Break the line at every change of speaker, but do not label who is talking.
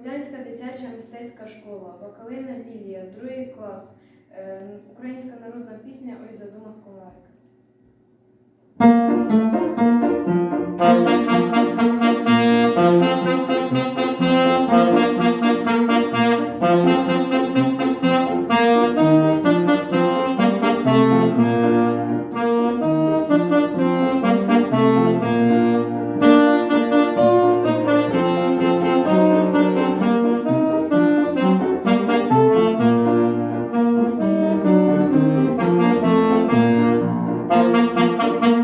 Улянська дитяча мистецька школа, Бакалина Лілія, другий клас, е, українська народна пісня Ой задумав комарик. thank you.